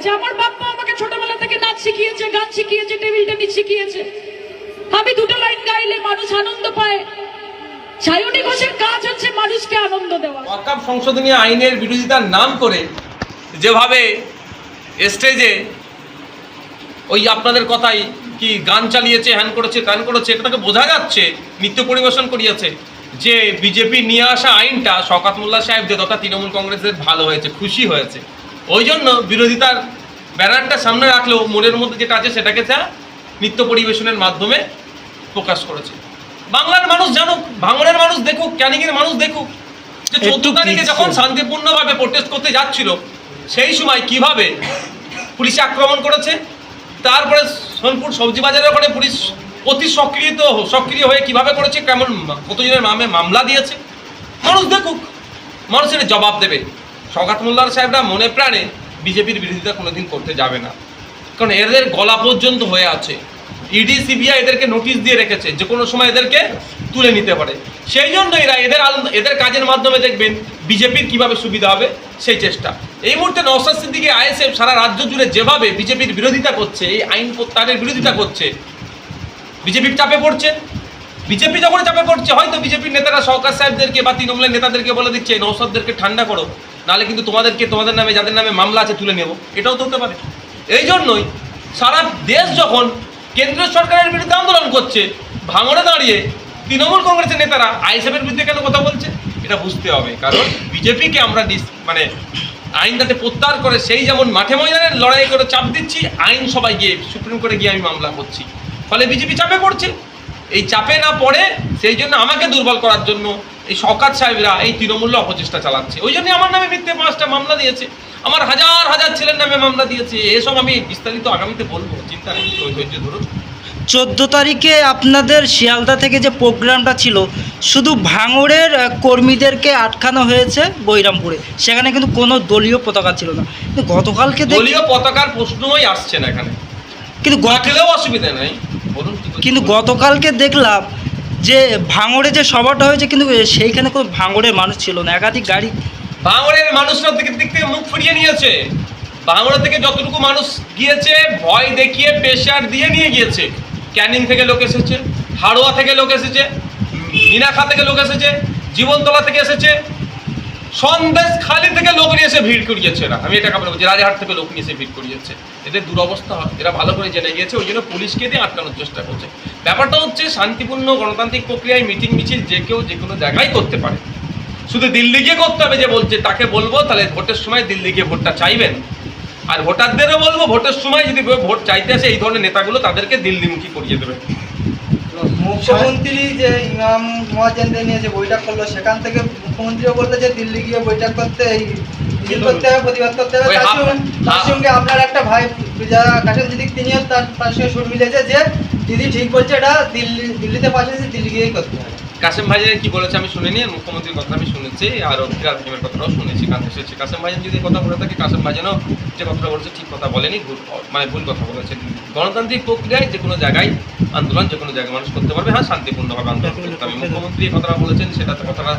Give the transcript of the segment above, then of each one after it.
গেছে আমার বাপ্পা আমাকে ছোটবেলা থেকে নাচ শিখিয়েছে, গান শিখিয়েছে, টেবিল টেনিস শিখিয়েছে। আমি দুটো লাইন গাইলে মানুষ আনন্দ পায়। ঘোষের কাজ হচ্ছে মানুষকে আনন্দ দেওয়া। সংশোধনী আইনের বিরোধিতার নাম করে যেভাবে স্টেজে ওই আপনাদের কথাই কি গান চালিয়েছে, হ্যান করেছে, ত্যান করেছে এটাকে বোঝা যাচ্ছে, নৃত্য পরিবেশন করিয়েছে, যে বিজেপি নিয়ে আসা আইনটা শওকাত মোল্লা সাহেবদের তথা তৃণমূল কংগ্রেসের ভালো হয়েছে, খুশি হয়েছে। ওই জন্য বিরোধিতার ব্যানারটা সামনে রাখলেও মনের মধ্যে যেটা আছে সেটাকে যা নৃত্য পরিবেশনের মাধ্যমে প্রকাশ করেছে। বাংলার মানুষ জানুক ভাঙড়ের মানুষ দেখুক ক্যানিংয়ের মানুষ দেখুক যে চোদ্দ তারিখে যখন শান্তিপূর্ণভাবে প্রোটেস্ট করতে যাচ্ছিল সেই সময় কীভাবে পুলিশ আক্রমণ করেছে তারপরে সোনপুর সবজি বাজারের ওখানে পুলিশ অতি সক্রিয় সক্রিয় হয়ে কীভাবে করেছে কেমন কতজনের নামে মামলা দিয়েছে মানুষ দেখুক মানুষের জবাব দেবে। সগাত মোল্লার সাহেবরা মনে প্রাণে বিজেপির বিরোধিতা কোনোদিন করতে যাবে না। কারণ এদের গলা পর্যন্ত হয়ে আছে। ইডি, সিবিআই এদেরকে নোটিশ দিয়ে রেখেছে যে কোনো সময় এদেরকে তুলে নিতে পারে। সেই জন্য এরা এদের এদের কাজের মাধ্যমে দেখবেন বিজেপির কীভাবে সুবিধা হবে সেই চেষ্টা। এই মুহূর্তে নওসাদ সিদ্দিকি, আইএসএফ সারা রাজ্য জুড়ে যেভাবে বিজেপির বিরোধিতা করছে, এই আইন প্রত্যাহারের বিরোধিতা করছে বিজেপির চাপে পড়ছে। বিজেপি যখন চাপে পড়ছে, হয়তো বিজেপির নেতারা সরকার সাহেবদেরকে বা তৃণমূলের নেতাদেরকে বলে দিচ্ছে নৌসদদেরকে ঠান্ডা করো। নাহলে কিন্তু তোমাদেরকে, তোমাদের নামে, যাদের নামে মামলা আছে তুলে নেব। এটাও তো হতে পারে। এই জন্যই সারা দেশ যখন কেন্দ্রীয় সরকারের বিরুদ্ধে আন্দোলন করছে, ভাঙড়ে দাঁড়িয়ে তৃণমূল কংগ্রেসের নেতারা আইএসএফের বিরুদ্ধে কেন কথা বলছে? এটা বুঝতে হবে, কারণ বিজেপিকে আমরা মানে আইন যাতে প্রত্যাহার করে, সেই যেমন মাঠে ময়দানে লড়াই করে চাপ দিচ্ছি, আইন সবাই গিয়ে, সুপ্রিম কোর্টে গিয়ে আমি মামলা করছি। ফলে বিজেপি চাপে পড়ছে। এই চাপে না পড়ে, সেই জন্য আমাকে দুর্বল করার জন্য এই শকাত সাহেবরা এই তৃণমূল্য অপচেষ্টা চালাচ্ছে। ওই জন্য আমার নামে মিথ্যে পাঁচটা মামলা দিয়েছে। আমার হাজার হাজার ছেলের নামে মামলা দিয়েছে। এসব আমি বিস্তারিত আগামীতে বলব। চিন্তা নেই ধৈর্য ধরুন। চোদ্দ তারিখে আপনাদের শিয়ালদা থেকে যে প্রোগ্রামটা ছিল শুধু ভাঙড়ের কর্মীদেরকে আটকানো হয়েছে বৈরামপুরে। সেখানে কিন্তু কোনো দলীয় পতাকা ছিল না। কিন্তু গতকালকে দলীয় পতাকার প্রশ্নই আসছে না এখানে। কিন্তু গত অসুবিধা নাই। বলুন কিন্তু গতকালকে দেখলাম যে ভাঙড়ে যে সভাটা হয়েছে, কিন্তু সেইখানে কোনো ভাঙড়ের মানুষ ছিল না, একাধিক গাড়ি। ভাঙড়ের মানুষরা দিকে, দিক থেকে মুখ ফিরিয়ে নিয়েছে। ভাঙড়া থেকে যতটুকু মানুষ গিয়েছে, ভয় দেখিয়ে প্রেশার দিয়ে নিয়ে গিয়েছে। ক্যানিং থেকে লোক এসেছে, হাড়োয়া থেকে লোক এসেছে মিনাখা থেকে লোক এসেছে, জীবনতলা থেকে এসেছে সন্দেশ খালি থেকে লোক নিয়ে এসে ভিড় করিয়েছে এরা। আমি এটা কাপড় বলছি রাজাহাট থেকে লোক নিয়ে এসে ভিড় করিয়েছে। এদের দুরবস্থা হয়, এরা ভালো করে জেনে গিয়েছে, ওই জন্য পুলিশকে দিয়ে আটকানোর চেষ্টা করছে। ব্যাপারটা হচ্ছে, শান্তিপূর্ণ গণতান্ত্রিক প্রক্রিয়ায় মিটিং মিছিল যে কেউ যে কোনো জায়গায় করতে পারে। শুধু দিল্লি গিয়ে করতে হবে যে বলছে, তাকে বলব, তাহলে ভোটের সময় দিল্লি গিয়ে ভোটটা চাইবেন। আর ভোটারদেরও বলব, ভোটের সময় যদি ভোট চাইতে আসে, এই ধরনের নেতাগুলো তাদেরকে দিল্লিমুখী করিয়ে দেবে। মুখ্যমন্ত্রী যে ইমাম মহাজেনদের নিয়ে যে বৈঠক করল সেখান থেকে মুখ্যমন্ত্রীও বলল যে দিল্লি গিয়ে বৈঠক করতে এই মিছিল করতে হবে প্রতিবাদ করতে হবে। তার সঙ্গে- আপনার একটা ভাই যারা কাশেম তিনিও তার তার সঙ্গে সুর মিলেছে যে দিদি ঠিক বলছে এটা দিল্লি দিল্লিতে পাঠিয়েছে দিল্লি গিয়েই করতে হবে। কাসেম ভাইজান কি বলেছে আমি শুনিনি মুখ্যমন্ত্রীর কথা আমি শুনেছি আর ফিরাদ হাকিমের কথাটাও শুনেছি কান এসেছে কাসেম ভাইজান যদি কথা বলে থাকে কাসেম ভাইজানও যে কথাটা বলেছে ঠিক কথা বলেনি ভুল মানে ভুল কথা বলেছে। গণতান্ত্রিক প্রক্রিয়ায় যে কোনো জায়গায় আন্দোলন যে কোনো জায়গায় মানুষ করতে পারবে হ্যাঁ শান্তিপূর্ণভাবে আন্দোলন করতে হবে মুখ্যমন্ত্রী কথাটা বলেছেন সেটাতে কথাটা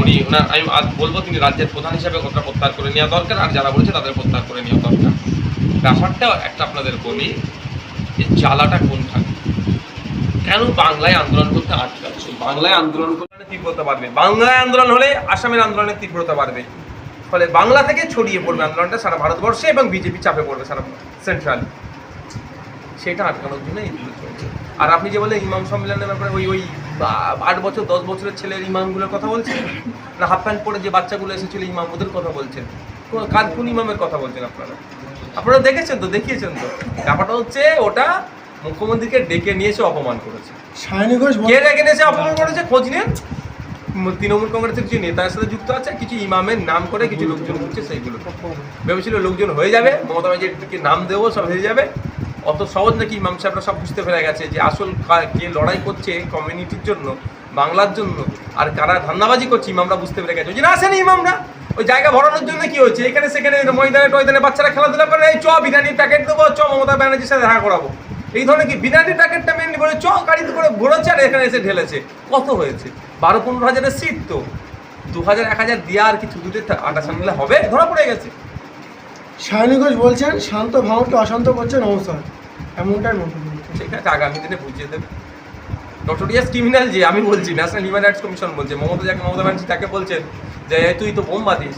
উনি ওনার আমি আজ বলব তিনি রাজ্যের প্রধান হিসাবে কথাটা প্রত্যাহার করে নেওয়া দরকার আর যারা বলেছে তাদের প্রত্যাহার করে নেওয়া দরকার। ব্যাপারটা একটা আপনাদের বলি যে জ্বালাটা কোনখানে? কেন বাংলায় আন্দোলন করতে আটকাচ্ছে? বাংলায় আন্দোলন করলে তীব্রতা বাড়বে। বাংলায় আন্দোলন হলে আসামের আন্দোলনের তীব্রতা বাড়বে। ফলে বাংলা থেকে ছড়িয়ে পড়বে আন্দোলনটা সারা ভারতবর্ষে এবং বিজেপি চাপে পড়বে সারা সেন্ট্রাল সেটা আটকানোর জন্য আর আপনি যে বলে ইমাম সম্মেলনের ব্যাপারে ওই ওই আট বছর, দশ বছরের ছেলের ইমামগুলোর কথা বলছেন? না, হাফ প্যান্ট পরে যে বাচ্চাগুলো এসেছিল ইমাম, ওদের কথা বলছেন? কার কোন ইমামের কথা বলছেন আপনারা? আপনারা দেখেছেন তো, দেখিয়েছেন তো? ব্যাপারটা হচ্ছে ওটা মুখ্যমন্ত্রীকে ডেকে নিয়ে এসে অপমান করেছে। সায়নী ঘোষ কে ডেকে নিয়ে এসে অপমান করেছে? খোঁজ নিন। তৃণমূল কংগ্রেসের কিছু নেতার সাথে যুক্ত আছে কিছু ইমামের নাম করে কিছু লোকজন হচ্ছে সেইগুলো। ভেবেছিল লোকজন হয়ে যাবে মমতা ব্যানার্জিকে নাম দেবো সব হয়ে যাবে। অত সহজ নাকি ইমাম সাহেবরা সব বুঝতে পেরে গেছে যে আসল কা- লড়াই করছে কমিউনিটির জন্য বাংলার জন্য আর কারা ধান্দাবাজি করছে ইমামরা বুঝতে পেরে গেছে। ওই জন্য আসেনি ইমামরা। ওই জায়গা ভরানোর জন্য কি হচ্ছে এখানে সেখানে ময়দানে টয়দানে বাচ্চারা খেলাধুলা করে এই চ বিরিয়ানির প্যাকেট দেবো চ মমতা ব্যানার্জির সাথে দেখা করাবো। এই ধরনের কি বিরিয়ানির প্যাকেটটা মেনলি করে চ গাড়িতে করে ঘোরাচ্ছে আর এখানে এসে ঢেলেছে। কত হয়েছে? বারো পনেরো হাজারের সিট তো। দু হাজার এক হাজার দিয়ে আর কি থুতুতে আটা সামলে হবে? ধরা পড়ে গেছে। সায়নী ঘোষ বলছেন শান্ত ভাঙরকে অশান্ত করছে নমস্কার। এমনটাই মন্তব্য ঠিক আছে আগামী দিনে বুঝিয়ে দেবে। নটোরিয়াস ক্রিমিনাল যে আমি বলছি ন্যাশনাল হিউম্যান রাইটস কমিশন বলছে মমতা যাকে মমতা ব্যানার্জি তাকে বলছেন যে তুই তো বোম বাঁধিস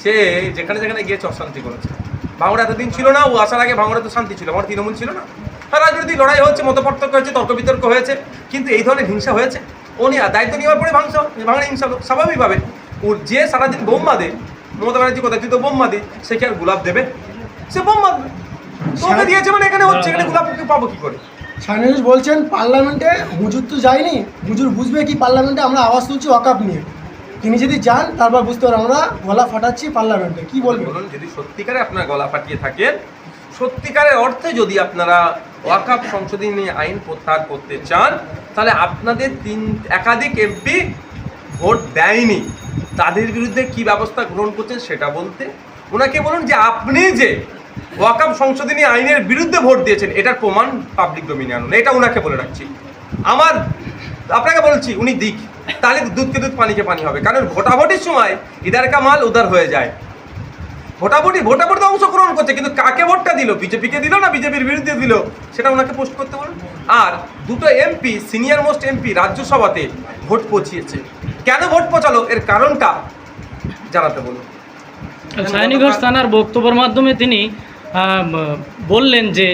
সে যেখানে যেখানে গিয়েছে অশান্তি করেছে। ভাঙড়া এতদিন ছিল না ও আসার আগে ভাঙড়া তো শান্তি ছিল আমার তৃণমূল ছিল না। রাজনৈতিক লড়াই হচ্ছে মত পার্থক্য হয়েছে তর্ক বিতর্ক হয়েছে কিন্তু এই ধরনের হিংসা হয়েছে। ও নিয়ে দায়িত্ব নেওয়ার পরে ভাঙসা ভাঙড়া হিংসা স্বাভাবিকভাবে। ওর যে সারাদিন বোম বাঁধে মমতা ব্যানার্জি কোথায় তুই তো বোম বাঁধি সে কি আর গোলাপ দেবে? সে বোম বাঁধবে তোকে দিয়েছে মানে এখানে হচ্ছে এখানে গোলাপ পাবো কি করে? সায়নী বলছেন পার্লামেন্টে হুজুর তো যায়নি। হুজুর বুঝবে কি পার্লামেন্টে আমরা আওয়াজ তুলছি ওয়াকাপ নিয়ে। তিনি যদি যান তারপর বুঝতে পারেন আমরা গলা ফাটাচ্ছি পার্লামেন্টে। কি বলবেন? বলুন যদি সত্যিকারে আপনার গলা ফাটিয়ে থাকেন সত্যিকারের অর্থে যদি আপনারা ওয়াকাপ সংশোধনী আইন প্রত্যাহার করতে চান, তাহলে আপনাদের তিন, একাধিক এমপি ভোট দেয়নি। তাদের বিরুদ্ধে কি ব্যবস্থা গ্রহণ করছেন সেটা বলতে ওনাকে বলুন যে আপনি যে ওয়াকাপ সংশোধনী আইনের বিরুদ্ধে ভোট দিয়েছেন, এটার প্রমাণ পাবলিক ডোমিনে আনুন এটা ওনাকে বলে রাখছি। আমার, আপনাকে বলছি, উনি দিক। তাহলে দুধকে দুধ পানিকে পানি হবে। কারণ ভোটাভুটির সময় ইদার কা মাল উদার হয়ে যায়। ভোটাভুটি ভোটাভুটিতে অংশগ্রহণ করছে কিন্তু কাকে ভোটটা দিল বিজেপিকে দিল না বিজেপির বিরুদ্ধে দিল সেটা ওনাকে পোস্ট করতে বলুন আর দুটো এমপি সিনিয়র মোস্ট এমপি রাজ্যসভাতে ভোট পচিয়েছে কেন ভোট পচালো এর কারণটা জানাতে বলুন সায়নী ঘোষ থানার বক্তব্যের মাধ্যমে তিনি আহ, বললেন যে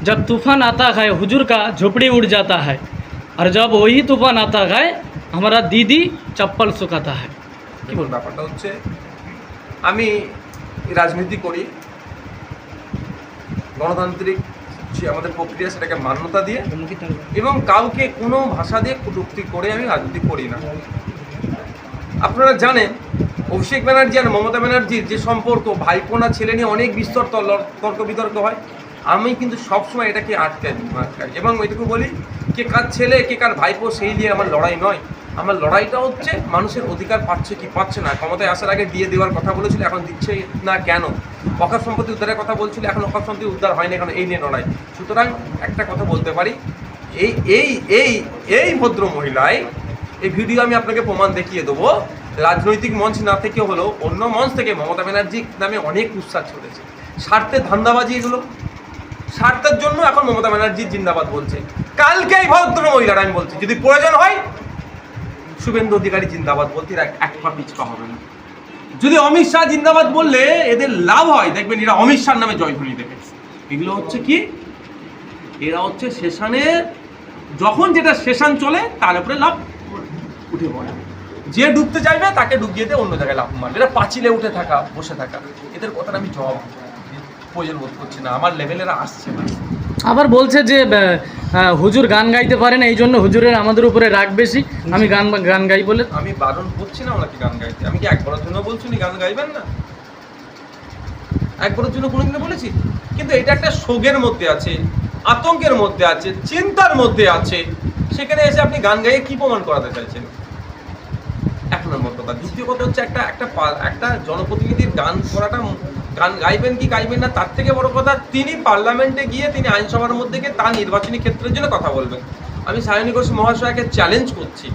जब तूफान आता है हुजूर का झोपड़ी उड़ जाता है और जब वही तूफान आता है हमारा दीदी चप्पल सुखाता है কি বলবো ব্যাপারটা হচ্ছে আমি রাজনীতি করি, গণতান্ত্রিক যে আমাদের প্রক্রিয়া সেটাকে মান্যতা দিয়ে এবং কাউকে কোনো ভাষা দিয়ে কটূক্তি করে আমি রাজনীতি করি না। আপনারা জানেন, অভিষেক ব্যানার্জি আর মমতা ব্যানার্জির যে সম্পর্ক ভাইপোনা ছেলে নিয়ে অনেক বিস্তর তর্ক বিতর্ক হয়। আমি কিন্তু সবসময় এটাকে আটকাই আটকাই এবং এটুকু বলি, কে কার ছেলে, কে কার ভাইপো, সেই নিয়ে আমার লড়াই নয়। আমার লড়াইটা হচ্ছে মানুষের অধিকার পাচ্ছে কি পাচ্ছে না। ক্ষমতায় আসার আগে দিয়ে দেওয়ার কথা বলেছিল, এখন দিচ্ছে না কেন? অকাপ সম্পত্তি উদ্ধারের কথা বলছিল, এখন অকাপ সম্পত্তি উদ্ধার হয়নি এখন এই নিয়ে লড়াই। সুতরাং একটা কথা বলতে পারি, এই এই এই এই ভদ্র মহিলায় এই ভিডিও আমি আপনাকে প্রমাণ দেখিয়ে দেবো। রাজনৈতিক মঞ্চ না থেকে হলেও অন্য মঞ্চ থেকে মমতা ব্যানার্জি নামে অনেক উৎসাহ চলেছে। স্বার্থের ধান্দাবাজি এগুলো। স্বার্থের জন্য এখন মমতা ব্যানার্জি জিন্দাবাদ বলছে। কালকে এই ভদ্র মহিলারা আমি বলছি, যদি প্রয়োজন হয় শুভেন্দু অধিকারী জিন্দাবাদ বলতে এরা এক পা পিছপা হবে না। যদি অমিত শাহ জিন্দাবাদ বললে এদের লাভ হয়, দেখবেন এরা অমিত শাহ নামে জয়ধ্বনি দেবে। এগুলো হচ্ছে কি? এরা হচ্ছে সেশনের যখন যেটা সেশন চলে, তার উপরে লাভ উঠে পড়ে। যে ডুবতে চাইবে, তাকে ডুবিয়ে দিয়ে অন্য জায়গায় লাভ মারবে। এরা পাঁচিলে উঠে থাকা, বসে থাকা। এদের কথাটা আমি জবাব প্রয়োজন বোধ করছি না। আমার লেভেলেরা আসছে না। আবার বলছে যে হুজুর গান গাইতে পারেন এই জন্য হুজুরের আমাদের উপরে রাগ বেশি। আমি গান গান গাই বলে আমি বারণ করছি না ওনাকে গান গাইতে। আমি কি একবারের জন্য বলছি উনি গান গাইবেন না? একবারের জন্য কোনোদিনও বলেছি? কিন্তু এটা একটা শোকের মধ্যে আছে, আতঙ্কের মধ্যে আছে, চিন্তার মধ্যে আছে। সেখানে এসে আপনি গান গাইয়ে কি প্রমাণ করাতে চাইছেন? এক নম্বর কথা। দ্বিতীয় কথা হচ্ছে একটা একটা একটা জনপ্রতিনিধির গান করাটা গান গাইবেন কি গাইবেন না, তার থেকে বড় কথা তিনি পার্লামেন্টে গিয়ে তিনি আইনসভার মধ্যে গিয়ে তার নির্বাচনী ক্ষেত্রের জন্য কথা বলবেন। আমি সায়নী ঘোষ মহাশয়কে চ্যালেঞ্জ করছি।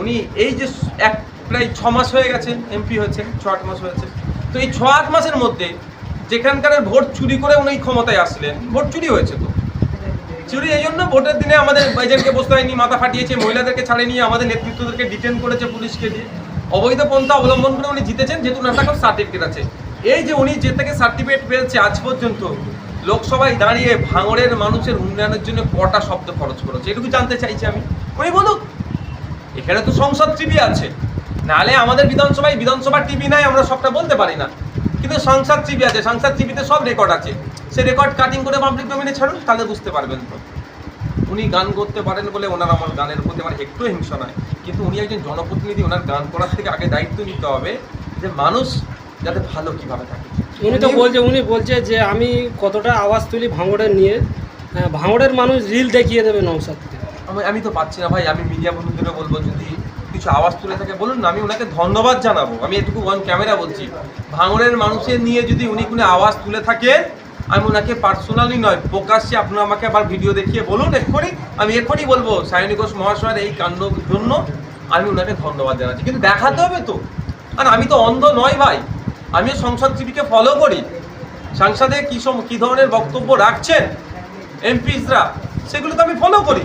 উনি এই যে এক, প্রায় ছ মাস হয়ে গেছে এমপি হয়েছে ছ আট মাস হয়েছে। তো এই ছ আট মাসের মধ্যে যেখানকার ভোট চুরি করে উনি ক্ষমতায় আসলেন, ভোট চুরি হয়েছে তো। চুরি এই জন্য ভোটের দিনে আমাদের এজেন্টকে বসতে হয়নি, মাথা ফাটিয়েছে, মহিলাদেরকে ছাড়ে নিয়ে আমাদের নেতৃত্বদেরকে ডিটেন করেছে, পুলিশকে দিয়ে। অবৈধ পন্থা অবলম্বন করে উনি জিতেছেন, যেহেতু ওনার সার্টিফিকেট আছে। এই যে উনি যে থেকে সার্টিফিকেট পেয়েছে আজ পর্যন্ত, লোকসভায় দাঁড়িয়ে ভাঙড়ের মানুষের উন্নয়নের জন্য কটা শব্দ খরচ করেছে, এটুকু জানতে চাইছি আমি। উনি বলুক, এখানে তো সংসদ টিভি আছে, নাহলে আমাদের বিধানসভায় বিধানসভা টিভি নাই, আমরা সবটা বলতে পারি না। কিন্তু সংসদ টিভি আছে, সংসদ টিভিতে সব রেকর্ড আছে। সে রেকর্ড কাটিং করে পাবলিক ডোমেনে ছাড়ুন, তাহলে বুঝতে পারবেন তো। উনি গান করতে পারেন বলে ওনার আমার গানের প্রতি আমার একটু হিংসা নয় কিন্তু উনি একজন জনপ্রতিনিধি, ওনার গান করার থেকে আগে দায়িত্ব নিতে হবে যে মানুষ যাতে ভালো কীভাবে থাকে। উনি তো বলছে উনি বলছে যে আমি কতটা আওয়াজ তুলি ভাঙড়ের নিয়ে। হ্যাঁ, ভাঙড়ের মানুষ রিল দেখিয়ে দেবে নৌসাদকে আমি আমি তো পাচ্ছি না ভাই আমি মিডিয়া বন্ধুদেরও বলব যদি কিছু আওয়াজ তুলে থাকে বলুন না আমি ওনাকে ধন্যবাদ জানাব। আমি এটুকু অন ক্যামেরা বলছি। ভাঙড়ের মানুষের নিয়ে যদি উনি কোনো আওয়াজ তুলে থাকে আমি ওনাকে পার্সোনালি নয় প্রকাশ্যে আপনারা আমাকে আবার ভিডিও দেখিয়ে বলুন এক্ষুনি আমি এক্ষুনি বলব সায়নী ঘোষ মহাশয়ের এই কাণ্ডর জন্য আমি ওনাকে ধন্যবাদ জানাচ্ছি। কিন্তু দেখাতে হবে তো। আর আমি তো অন্ধ নয় ভাই। আমিও সংসদ টিভিকে ফলো করি। সাংসদে কি সম কি ধরনের বক্তব্য রাখছেন এমপিসরা সেগুলো তো আমি ফলো করি।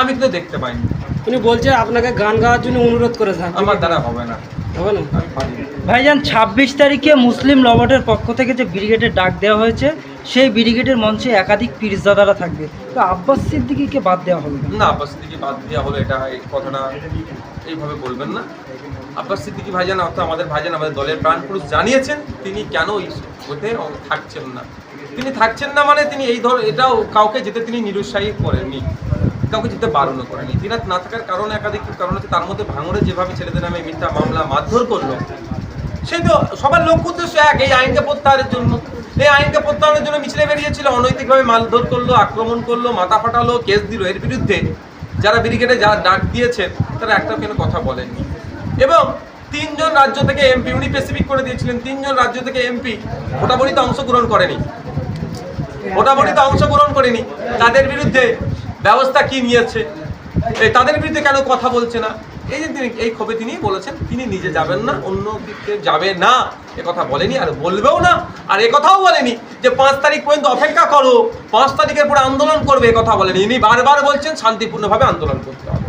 আমি কিন্তু দেখতে পাইনি। উনি বলছে আপনাকে গান গাওয়ার জন্য অনুরোধ করেছেন আমার দ্বারা হবে না। হবে। ভাইজান ছাব্বিশ তারিখে মুসলিম লবটের পক্ষ থেকে যে ব্রিগেডের ডাক দেওয়া হয়েছে সেই ব্রিগেডের মঞ্চে একাধিক পিরিজদাদারা থাকবে। তো আব্বাস সিদ্দিকিকে বাদ দেওয়া হবে না না আব্বাস সিদ্দিকি বাদ দেওয়া হলো এটা এই কথাটা এইভাবে বলবেন না। আব্বাস সিদ্দিকি ভাইজান, অর্থাৎ আমাদের ভাইজান, আমাদের দলের প্রাণ পুরুষ জানিয়েছেন তিনি কেন এই হতে থাকছেন না। তিনি থাকছেন না মানে তিনি এই ধর এটাও কাউকে যেতে তিনি নিরুৎসাহী করেননি, কাউকে যেতে বারণ করেনি তিনি না থাকার কারণে একাধিক কারণ হচ্ছে তার মধ্যে ভাঙড়ে যেভাবে ছেলেদের নামে মিথ্যা মামলা মারধর করল সেই তো সবার লক্ষ্য উদ্দেশ্য এক, এই আইনকে প্রত্যাহারের জন্য। এই আইনকে প্রত্যাহারের জন্য মিছিলে বেরিয়েছিল, অনৈতিকভাবে মারধর করল, আক্রমণ করল, মাথা ফাটালো, কেস দিল। এর বিরুদ্ধে যারা ব্রিগেডে যা ডাক দিয়েছেন, তারা একটাও কেন কথা বলেননি। এবং তিনজন রাজ্য থেকে এমপি, উনি স্পেসিফিক করে দিয়েছিলেন, তিনজন রাজ্য থেকে এমপি ভোটাভুটিতে অংশগ্রহণ করেনি। ভোটাভুটিতে অংশগ্রহণ করেনি। তাদের বিরুদ্ধে ব্যবস্থা কি নিয়েছে? তাদের বিরুদ্ধে কেন কথা বলছে না? এই যে তিনি, এই ক্ষোভে তিনি বলেছেন, তিনি নিজে যাবেন না, অন্য দিকে যাবে না। এ কথা বলেনি আর বলবেও না। আর এ কথাও বলেনি যে পাঁচ তারিখ পর্যন্ত অপেক্ষা করো, পাঁচ তারিখের পরে আন্দোলন করবে, এ কথা বলেনি। ইনি বারবার বলছেন, শান্তিপূর্ণভাবে আন্দোলন করতে হবে।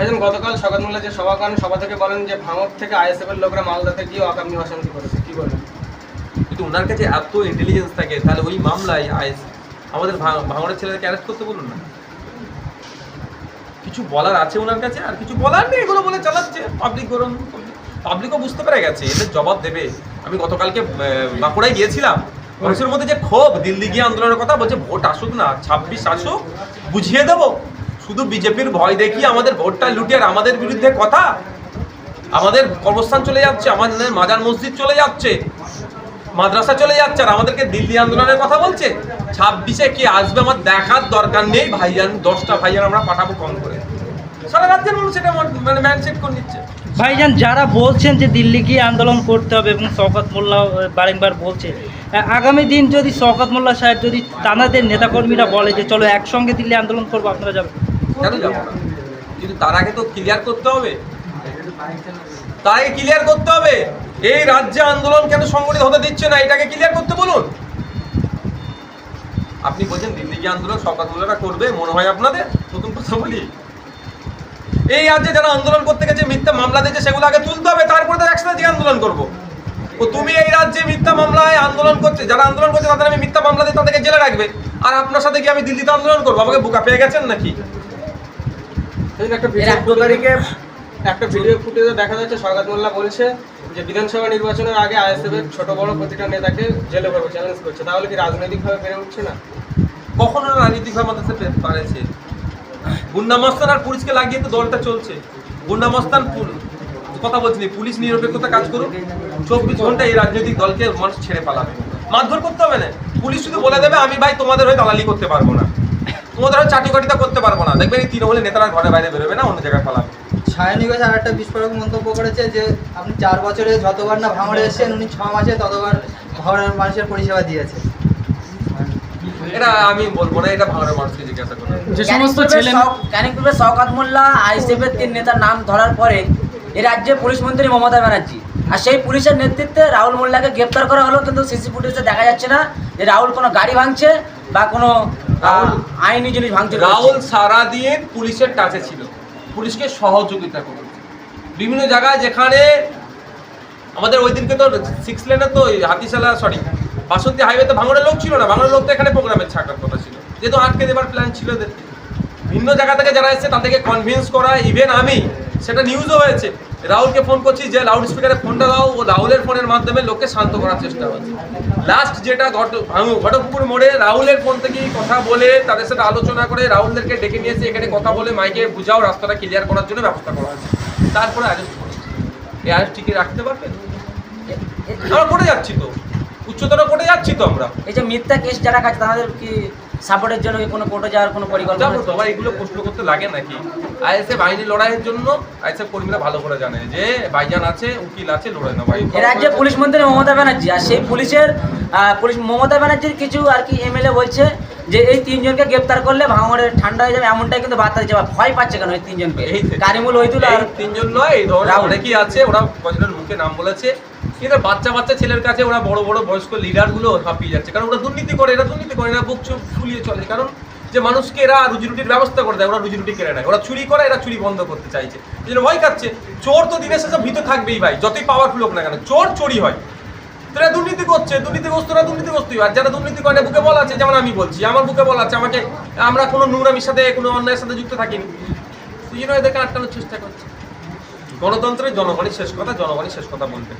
ভাইজান, গতকাল সকাল মোল্লা যে সভা করেন, সভা থেকে বলেন যে ভাঙর থেকে আইএসএফ এর লোকরা মালদাতে গিয়ে অকামনি অশান্তি করেছে। কি বলেন? কিন্তু ওনার কাছে এত ইন্টেলিজেন্স থাকে, তাহলে ওই মামলায় আইস আমাদের ভাঙড়ের ছেলেদেরকে অ্যারেস্ট করতে বলুন না। কিছু বলার আছে ওনার কাছে? আর কিছু বলার নেই, এগুলো বলে চালাচ্ছে। পাবলিক গরম পাবলিকও বুঝতে পেরে গেছে, এদের জবাব দেবে। আমি গতকালকে বাঁকুড়ায় গিয়েছিলাম। মানুষের মধ্যে যে ক্ষোভ, দিল্লি গিয়ে আন্দোলনের কথা বলছে, ভোট আসুক না, ছাব্বিশ আসুক, বুঝিয়ে দেবো। শুধু বিজেপির ভয় দেখিয়ে আমাদের ভোটটা লুটে আর আমাদের বিরুদ্ধে কথা? আমাদের কর্মস্থান চলে যাচ্ছে, আমাদের মাজার মসজিদ চলে যাচ্ছে, মাদ্রাসা চলে যাচ্ছে, আর আমাদেরকে দিল্লি আন্দোলনের কথা বলছে? ছাব্বিশে কি আসবে আমার দেখার দরকার নেই? ভাইজান, দশটা ভাইজান আমরা পাঠাবো কম করে। সারা রাজ্যের মানুষ এটা মন- ম্যানসেট করে নিচ্ছে। ভাইজান, যারা বলছেন যে দিল্লি গিয়ে আন্দোলন করতে হবে এবং শওকত মোল্লা বারংবার বলছে আগামী দিন যদি শওকত মোল্লা সাহেব যদি তানাদের নেতাকর্মীরা বলে যে চলো একসঙ্গে দিল্লি আন্দোলন করব, আপনারা যাবেন? কেন যাব? কিন্তু তার আগে তো ক্লিয়ার করতে হবে। ক্লিয়ার করতে হবে। এই রাজ্যে আন্দোলন কেন সংগঠিত হতে দিচ্ছে না? এটাকে ক্লিয়ার করতে বলুন। আপনি বলছেন দিল্লি আন্দোলন করবে, মনে হয় আপনাদের। নতুন কথা বলি। এই রাজ্যে যারা আন্দোলন করতে গেছে, মিথ্যা মামলা দিয়েছে, সেগুলো আগে তুলতে হবে, তারপরে তো একসাথে গিয়ে আন্দোলন করব। ও তুমি এই রাজ্যে মিথ্যা মামলায় আন্দোলন করছে, যারা আন্দোলন করছে, তাদের আমি মিথ্যা মামলা দিয়ে তাদেরকে জেলে রাখবে। আর আপনার সাথে গিয়ে আমি দিল্লিতে আন্দোলন করব। আমাকে বোকা পেয়ে গেছেন নাকি ভাইজান, একটা ভিডিও চোদ্দ তারিখে একটা ভিডিও ফুটেজে দেখা যাচ্ছে সরকার মোল্লা বলছে যে বিধানসভা নির্বাচনের আগে আইএসএফ এর ছোট বড় প্রতিটা নেতাকে জেলে করবে চ্যালেঞ্জ করছে। তাহলে কি রাজনৈতিকভাবে বেড়ে উঠছে না? কখনো রাজনীতিভাবে আমাদের সাথে পারেছে। গুন্ডা মস্তান আর পুলিশকে লাগিয়ে তো দলটা চলছে। গুন্ডা মস্তান কথা বলছি পুলিশ নিরপেক্ষতা কাজ করুক। চব্বিশ ঘণ্টা এই রাজনৈতিক দলকে মানুষ ছেড়ে পালাবে। মারধর করতে হবে না। পুলিশ শুধু বলে দেবে আমি ভাই তোমাদের হয়ে দালালি করতে পারব না। তোমাদের হয়ে চাটিকাটিটা করতে পারব না। দেখবেন এই তৃণমূলের নেতারা ঘরে বাইরে বেরোবে না অন্য জায়গায় পালাবে। সায়নী ঘোষ আর একটা বিস্ফোরক মন্তব্য করেছে যে আপনি চার বছরে যতবার না ভাঙড়ে এসেছেন উনি ছ মাসে ততবার ভাঙড়ের মানুষের পরিষেবা দিয়েছে। এটা আমি বলব না এটা ভাঙড়ের মানুষকে জিজ্ঞাসা করবে যে সমস্ত ছেলে শওকাত মোল্লা আইসিএফের তিন নেতার নাম ধরার পরে এ রাজ্যে পুলিশ মন্ত্রী মমতা ব্যানার্জি। আর সেই পুলিশের নেতৃত্বে রাহুল মোল্লাকে গ্রেপ্তার করা হলো কিন্তু সিসি ফুটেজে দেখা যাচ্ছে না যে রাহুল কোনো গাড়ি ভাঙছে বা কোনো আহ, আইনি জিনিস ভাঙছে রাহুল সারাদিন পুলিশের টাচে ছিল। পুলিশকে সহযোগিতা করেছে বিভিন্ন জায়গায় যেখানে আমাদের ওই দিনকে তো সিক্স লেনে তো হাতিশালা সরি বাসন্তী হাইওয়েতে ভাঙড়ের লোক ছিল না। ভাঙড়ের লোক তো এখানে প্রোগ্রামে ছাকার কথা ছিল। যেহেতু আটকে দেবার প্ল্যান ছিল এদের। ভিন্ন জায়গা থেকে যারা এসেছে তাদেরকে কনভিন্স করা ইভেন আমি সেটা নিউজও হয়েছে। রাহুলকে ফোন করছি, যে লাউড স্পিকারে ফোনটা দাও, ও রাহুলের ফোনের মাধ্যমে লোককে শান্ত করার চেষ্টা হচ্ছে লাস্ট যেটা ঘট ভাঙু ঘটকপুকুর মোড়ে রাহুলের ফোন থেকেই কথা বলে তাদের সাথে আলোচনা করে রাহুলদেরকে ডেকে নিয়ে এসে এখানে কথা বলে মাইকে বুঝাও, রাস্তাটা ক্লিয়ার করার জন্য ব্যবস্থা করা হয়েছে। তারপরে অ্যারেস্ট করেছে এই অ্যারেস্ট টিকে রাখতে পারবেন আমরা করে যাচ্ছি তো। উচ্চতর করে যাচ্ছি তো আমরা। এই যে মিথ্যা কেস যারা কাছে তাদের কি সাপোর্টের জন্য কোনো কোর্টে যাওয়ার কোনো পরিকল্পনা আবার এগুলো প্রশ্ন করতে লাগে নাকি? আইএসএফ আইনি লড়াইয়ের জন্য আইএসএফ কর্মীরা ভালো করে জানে যে ভাইজান আছে উকিল আছে লড়াই না ভাই। এ রাজ্যে পুলিশ মন্ত্রী মমতা ব্যানার্জি আর সেই পুলিশের পুলিশ মমতা ব্যানার্জির কিছু আর কি এমএলএ বলছে যে এই তিনজনকে গ্রেপ্তার করলে ভাঙড়ে ঠান্ডা হয়ে যাবে এমনটাই কিন্তু বার্তা দিচ্ছে ভয় পাচ্ছে কেন এই তিনজনকে? এই কারিমুল ওইদুল আর তিনজন নয় এই ধরনের অনেকেই আছে ওরা কজনের মুখে নাম বলেছে। এদের বাচ্চা বাচ্চা ছেলের কাছে ওরা বড় বড় বয়স্ক লিডারগুলো হাঁপিয়ে যাচ্ছে। কারণ ওরা দুর্নীতি করে, এরা দুর্নীতি করে, এরা বুক ফুলিয়ে চলে। কারণ যে মানুষকে এরা রুজি রুটির ব্যবস্থা করে দেয়, ওরা রুজি রুটি কেড়ে নেয়। ওরা চুরি করে, এরা চুরি বন্ধ করতে চাইছে। এই জন্য ভয় খাচ্ছে চোর তো দিনের শেষে ভীত থাকবেই ভাই, যতই পাওয়ারফুল হোক না কেন। চোর চোরি হয়। তারা দুর্নীতি করছে দুর্নীতিগ্রস্তরা দুর্নীতিগ্রস্তই আর যারা দুর্নীতি করে বুকে বলা আছে। যেমন আমি বলছি, আমার বুকে বলা আছে। আমাকে, আমরা কোনো নোংরামির সাথে, কোনো অন্যায়ের সাথে যুক্ত থাকিনি। এই জন্য এদেরকে আটকানোর চেষ্টা করছে। গণতন্ত্রের জনগণই শেষ কথা জনগণই শেষ কথা বলবে।